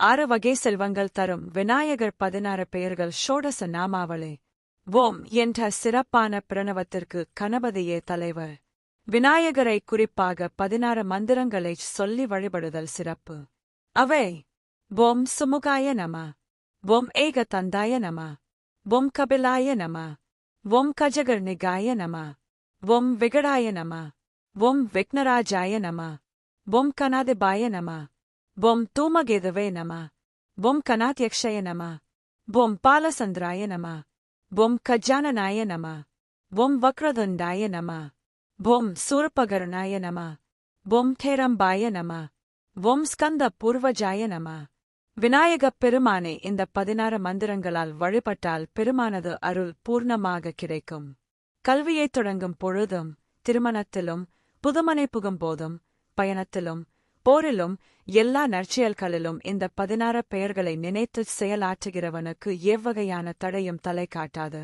ஆறு வகை செல்வங்கள் தரும். விநாயகர் பதினாறு பெயர்கள் ஷோடச நாமாவளே. ஓம் என்ற சிறப்பான பிரணவத்திற்கு கணபதியே தலைவர். விநாயகரை குறிப்பாக பதினாறு மந்திரங்களைச் சொல்லி வழிபடுதல் சிறப்பு. அவை ஓம் சுமுகாய நம ஓம் ஏக தந்தாய நம ஓம் கபிலாய நம ஓம் கஜகர்ணிகாய நம ஓம் விகடாய நம ஓம் விக்னராஜாய நம ஓம் கனாதிபாய நம. பொம் தூமகேதவே நம பொம் கனாத்யக்ஷய நம பொம் பாலசந்திராய நம பொம் கஜானனாய நம பொம் வக்ரதுண்டாய நம பொம் சூர்பகர்ணாய நம பொம் தேரம்பாய நம பொம் ஸ்கந்த பூர்வஜாய நம விநாயகப் பெருமானே இந்த பதினாறு மந்திரங்களால் வழிபட்டால் பெருமானது அருள் பூர்ணமாக கிடைக்கும் கல்வியைத் தொடங்கும் பொழுதும் திருமணத்திலும் புதுமனை புகும் போதும் பயணத்திலும் போரிலும் எல்லா நற்செயல்களிலும் இந்த பதினாறு பெயர்களை நினைத்துச் செயலாற்றுகிறவனுக்கு எவ்வகையான தடையும் தலை காட்டாது.